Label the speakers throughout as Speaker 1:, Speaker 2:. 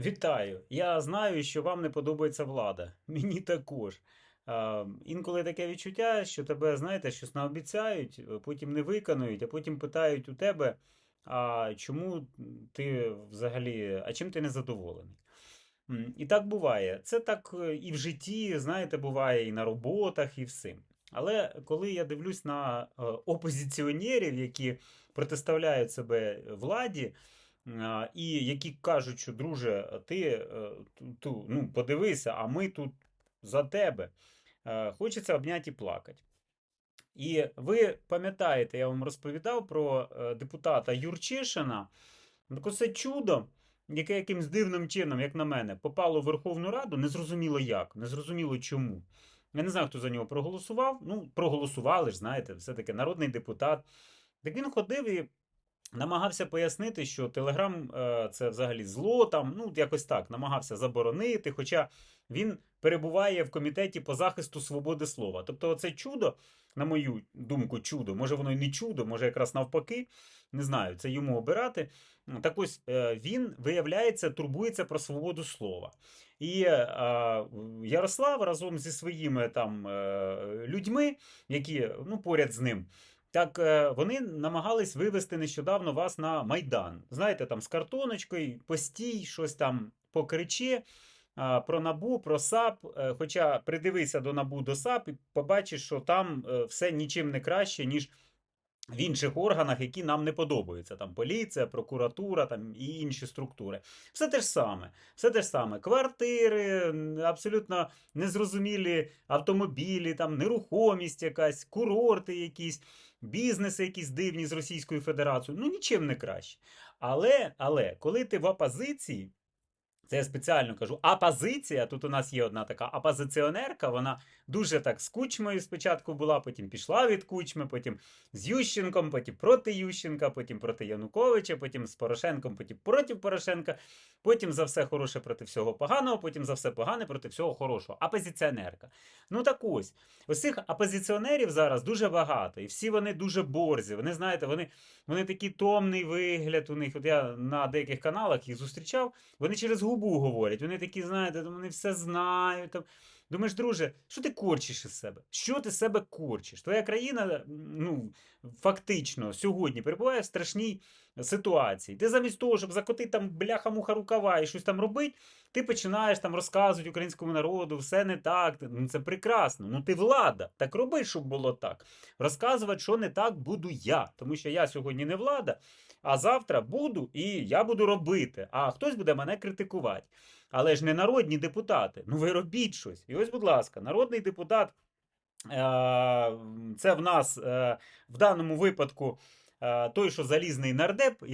Speaker 1: Вітаю! Я знаю, що вам не подобається влада. Мені також. А, інколи таке відчуття, що тебе, знаєте, щось наобіцяють, е, потім не виконують, а потім питають у тебе, а чому ти взагалі, а чим ти не задоволений? І так буває. Це так е, і в житті, знаєте, буває і на роботах, і всім. Але коли я дивлюсь на е, опозиціонерів, які протиставляють себе владі, і які кажуть, що друже, ти е, ту, ну, подивися, а ми тут за тебе. Е, Хочеться обняти і плакати. І ви пам'ятаєте, я вам розповідав про е, депутата Юрчишина. Так оце чудо, яке якимсь дивним чином, як на мене, попало в Верховну Раду, незрозуміло як, незрозуміло чому. Я не знаю, хто за нього проголосував. Ну, проголосували ж, знаєте, все-таки народний депутат. Так він ходив і намагався пояснити, що Телеграм е, це взагалі зло, там, ну, якось так, намагався заборонити, хоча він перебуває в комітеті по захисту свободи слова. Тобто, це чудо, на мою думку, чудо, може воно і не чудо, може якраз навпаки, не знаю, це йому обирати. Так ось е, він, виявляється, турбується про свободу слова. І е, Ярослав разом зі своїми там людьми, які ну, поряд з ним, так е, вони намагались вивести нещодавно вас на Майдан. Знаєте, там з картоночкою, постій, щось там покричи про набу, про САП. Е, Хоча придивися до набу до САП і побачиш, що там е, все нічим не краще, ніж в інших органах, які нам не подобаються. Там поліція, прокуратура там, і інші структури. Все те ж саме. Все те ж саме. Квартири, абсолютно незрозумілі автомобілі, там нерухомість якась, курорти якісь, бізнеси якісь дивні з Російською Федерацією. Ну нічим не краще. Але, але коли ти в опозиції. Це я спеціально кажу. Апозиція, тут у нас є одна така опозиціонерка, вона дуже так з Кучмою спочатку була, потім пішла від Кучми, потім з Ющенком, потім проти Ющенка, потім проти Януковича, потім з Порошенком, потім проти Порошенка, потім за все хороше проти всього поганого, потім за все погане проти всього хорошого. Опозиціонерка. Ну так ось, ось цих опозиціонерів зараз дуже багато, і всі вони дуже борзі. Вони, знаєте, вони, вони такий томний вигляд у них. От я на деяких каналах їх зустрічав, вони через губу говорять. Вони такі, знаєте, вони все знають. Там. Думаєш, друже, що ти корчиш із себе? Що ти себе корчиш? Твоя країна, ну, фактично, сьогодні перебуває в страшній ситуації. Ти замість того, щоб закотити там бляха-муха рукава і щось там робити, ти починаєш там розказувати українському народу, все не так. Ну, це прекрасно. Ну ти влада. Так роби, щоб було так. Розказувати, що не так, буду я. Тому що я сьогодні не влада, а завтра буду і я буду робити. А хтось буде мене критикувати. Але ж не народні депутати. Ну ви робіть щось. І ось, будь ласка, народний депутат. е, Це в нас е, в даному випадку той, що залізний нардеп,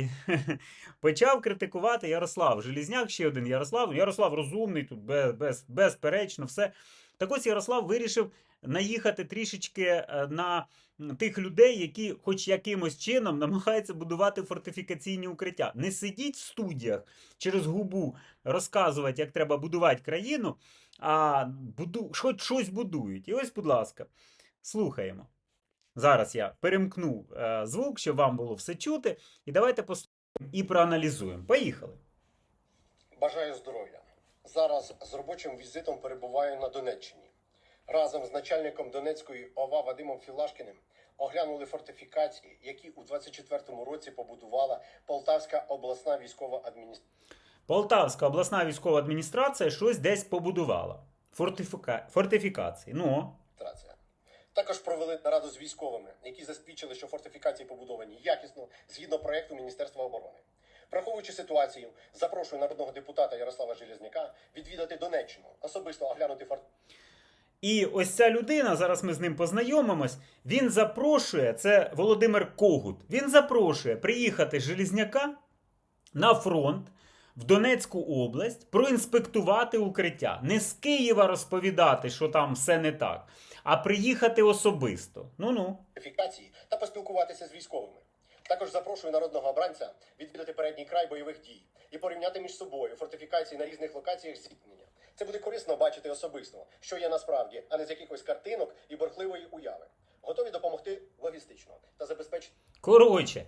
Speaker 1: почав критикувати Ярослав. Желізняк ще один Ярослав. Ярослав розумний, тут без, без, безперечно, все. Так ось Ярослав вирішив наїхати трішечки е, на тих людей, які хоч якимось чином намагаються будувати фортифікаційні укриття. Не сидіть в студіях через губу розказувати, як треба будувати країну, а буду, хоч щось будують. І ось, будь ласка, слухаємо. Зараз я перемкну е, звук, щоб вам було все чути. І давайте послухаємо і проаналізуємо. Поїхали.
Speaker 2: Бажаю здоров'я. Зараз з робочим візитом перебуваю на Донеччині. Разом з начальником Донецької ОВА Вадимом Філашкіним оглянули фортифікації, які у 24-му році побудувала Полтавська обласна військова адміністрація.
Speaker 1: Полтавська обласна військова адміністрація щось десь побудувала. Фортифіка... Фортифікації. Ну,
Speaker 2: Також провели нараду з військовими, які засвідчили, що фортифікації побудовані якісно згідно проекту Міністерства оборони. Враховуючи ситуацію, запрошую народного депутата Ярослава Железняка відвідати Донеччину, особисто оглянути форт.
Speaker 1: І ось ця людина, зараз ми з ним познайомимось. Він запрошує, це Володимир Когут. Він запрошує приїхати Желізняка на фронт в Донецьку область, проінспектувати укриття. Не з Києва розповідати, що там все не так, а приїхати особисто. Ну-ну.
Speaker 2: фортифікації та поспілкуватися з військовими. Також запрошую народного обранця відвідати передній край бойових дій і порівняти між собою фортифікації на різних локаціях зіткнення. Це буде корисно бачити особисто, що є насправді, а не з якихось картинок і борхливої уяви. Готові допомогти логістично та забезпечити
Speaker 1: Коротше,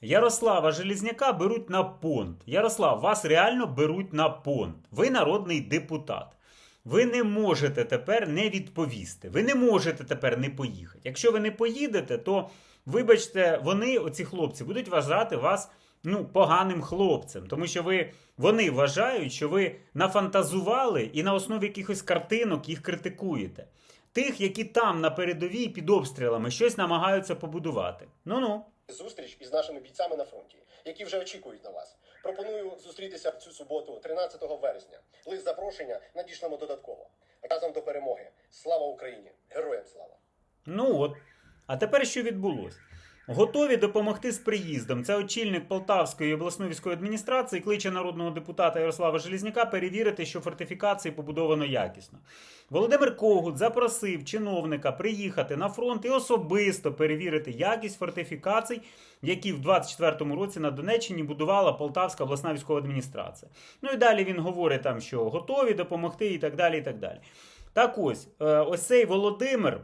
Speaker 1: Ярослава Желізняка беруть на понт. Ярослав, вас реально беруть на понт. Ви народний депутат. Ви не можете тепер не відповісти. Ви не можете тепер не поїхати. Якщо ви не поїдете, то вибачте, вони, оці хлопці, будуть вважати вас ну, поганим хлопцем. Тому що ви, вони вважають, що ви нафантазували і на основі якихось картинок їх критикуєте. Тих, які там на передовій під обстрілами щось намагаються побудувати. Ну-ну.
Speaker 2: Зустріч із нашими бійцями на фронті, які вже очікують на вас. Пропоную зустрітися в цю суботу, 13 вересня. Лист запрошення надішлемо додатково. Разом до перемоги. Слава Україні! Героям слава!
Speaker 1: Ну от. А тепер що відбулося? Готові допомогти з приїздом. Це очільник Полтавської обласної військової адміністрації кличе народного депутата Ярослава Желізняка перевірити, що фортифікації побудовано якісно. Володимир Когут запросив чиновника приїхати на фронт і особисто перевірити якість фортифікацій, які в 24-му році на Донеччині будувала Полтавська обласна військова адміністрація. Ну і далі він говорить там, що готові допомогти і так далі. І так далі. Так ось, е, ось цей Володимир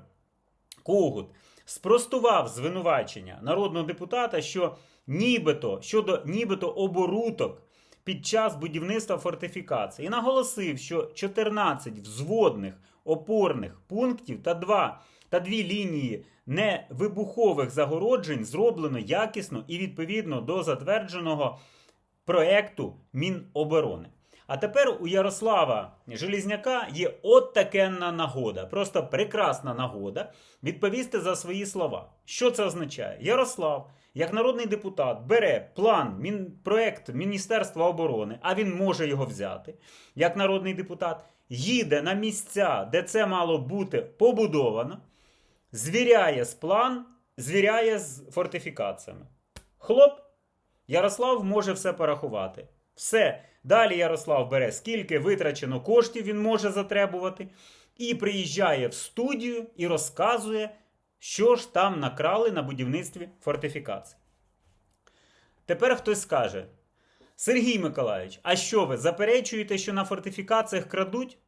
Speaker 1: Когут спростував звинувачення народного депутата, що нібито щодо нібито оборудок під час будівництва фортифікації, і наголосив, що 14 взводних опорних пунктів та два та дві лінії невибухових загороджень зроблено якісно і відповідно до затвердженого проекту Міноборони. А тепер у Ярослава Желізняка є от такенна нагода, просто прекрасна нагода відповісти за свої слова. Що це означає? Ярослав, як народний депутат, бере план, мін, проект Міністерства оборони, а він може його взяти, як народний депутат, їде на місця, де це мало бути побудовано, звіряє з план, звіряє з фортифікаціями. Хлоп, Ярослав може все порахувати. Все. Далі Ярослав бере, скільки витрачено коштів він може затребувати, і приїжджає в студію і розказує, що ж там накрали на будівництві фортифікацій. Тепер хтось скаже: Сергій Миколаївич, а що ви заперечуєте, що на фортифікаціях крадуть?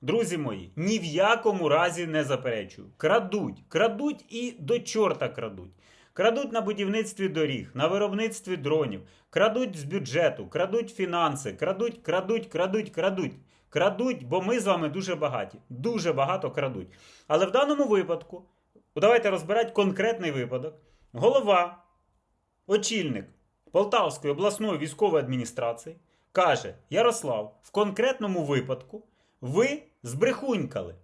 Speaker 1: Друзі мої, ні в якому разі не заперечую. Крадуть, крадуть і до чорта крадуть. Крадуть на будівництві доріг, на виробництві дронів, крадуть з бюджету, крадуть фінанси, крадуть, крадуть, крадуть, крадуть. Крадуть, бо ми з вами дуже багаті. Дуже багато крадуть. Але в даному випадку, давайте розбирати конкретний випадок. Голова, очільник Полтавської обласної військової адміністрації каже: Ярослав, в конкретному випадку ви збрехунькали.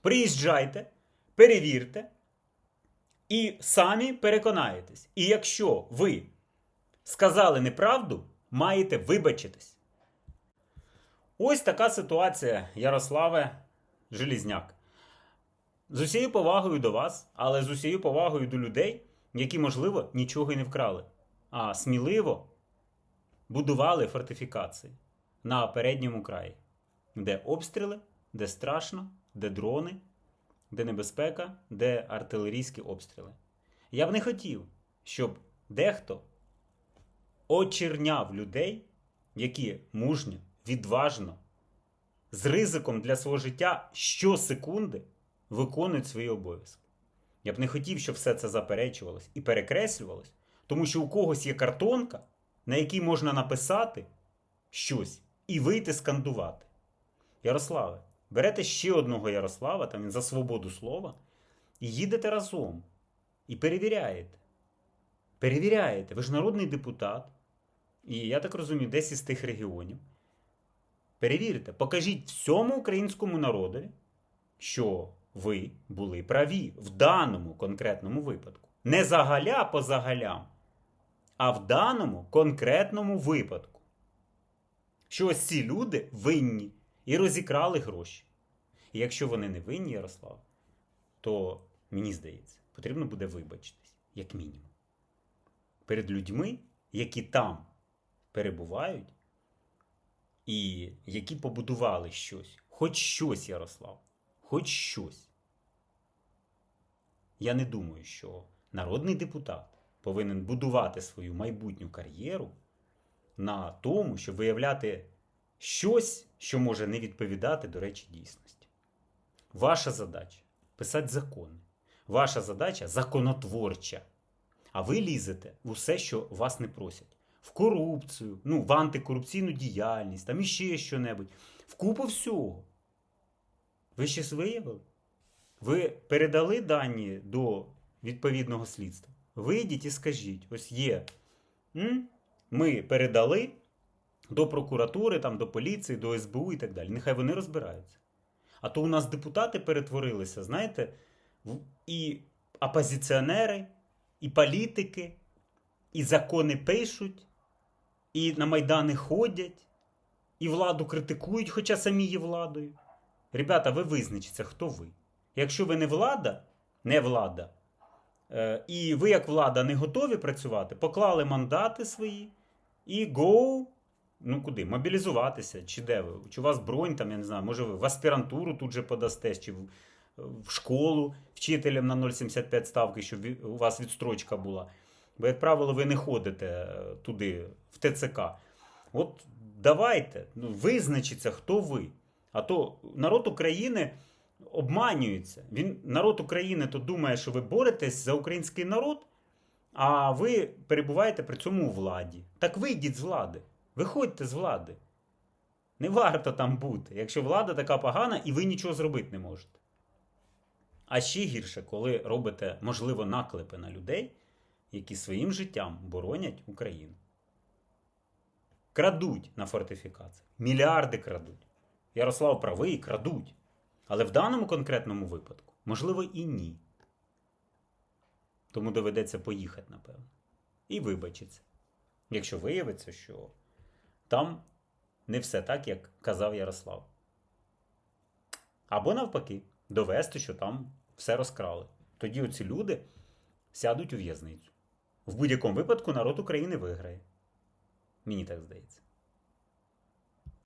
Speaker 1: Приїжджайте, перевірте і самі переконаєтесь. І якщо ви сказали неправду, маєте вибачитись. Ось така ситуація, Ярославе Желізняк. З усією повагою до вас, але з усією повагою до людей, які, можливо, нічого й не вкрали, а сміливо будували фортифікації на передньому краї, де обстріли, де страшно, де дрони, де небезпека, де артилерійські обстріли. Я б не хотів, щоб дехто очерняв людей, які мужньо, відважно, з ризиком для свого життя щосекунди виконують свої обов'язки. Я б не хотів, щоб все це заперечувалось і перекреслювалось, тому що у когось є картонка, на якій можна написати щось і вийти скандувати. Ярославе, берете ще одного Ярослава, там він за свободу слова, і їдете разом. І перевіряєте. Перевіряєте, ви ж народний депутат. І я так розумію, десь із тих регіонів. Перевірте, покажіть всьому українському народові, що ви були праві в даному конкретному випадку. Не загаля по загалям, а в даному конкретному випадку. Що ось ці люди винні і розікрали гроші. І якщо вони не винні, Ярослав, то мені здається, потрібно буде вибачитись, як мінімум. Перед людьми, які там перебувають, і які побудували щось, хоч щось, Ярослав, хоч щось. Я не думаю, що народний депутат повинен будувати свою майбутню кар'єру на тому, щоб виявляти щось, що може не відповідати, до речі, дійсності. Ваша задача писати закони. Ваша задача законотворча. А ви лізете в усе, що вас не просять. В корупцію, ну, в антикорупційну діяльність, там іще що-небудь. В купу всього. Ви щось виявили? Ви передали дані до відповідного слідства. Вийдіть і скажіть: ось є. Ми передали до прокуратури, там, до поліції, до СБУ і так далі. Нехай вони розбираються. А то у нас депутати перетворилися, знаєте, і опозиціонери, і політики, і закони пишуть, і на Майдани ходять, і владу критикують, хоча самі є владою. Ребята, ви визначіться, хто ви. Якщо ви не влада, не влада, е, і ви, як влада, не готові працювати, поклали мандати свої і go, ну куди? Мобілізуватися, чи де ви? Чи у вас бронь, там, я не знаю, може ви в аспірантуру тут же подастесь, чи в, в школу вчителям на 0,75 ставки, щоб у вас відстрочка була. Бо, як правило, ви не ходите е, туди, в ТЦК. От давайте, ну, визначіться, хто ви. А то народ України обманюється. Він, народ України то думає, що ви боретесь за український народ, а ви перебуваєте при цьому у владі. Так вийдіть з влади. Виходьте з влади. Не варто там бути, якщо влада така погана і ви нічого зробити не можете. А ще гірше, коли робите, можливо, наклепи на людей, які своїм життям боронять Україну. Крадуть на фортифікаціях. Мільярди крадуть. Ярослав правий, крадуть. Але в даному конкретному випадку, можливо, і ні. Тому доведеться поїхати, напевно. І вибачиться. Якщо виявиться, що там не все так, як казав Ярослав. Або навпаки, довести, що там все розкрали. Тоді оці люди сядуть у в'язницю. В будь-якому випадку народ України виграє. Мені так здається.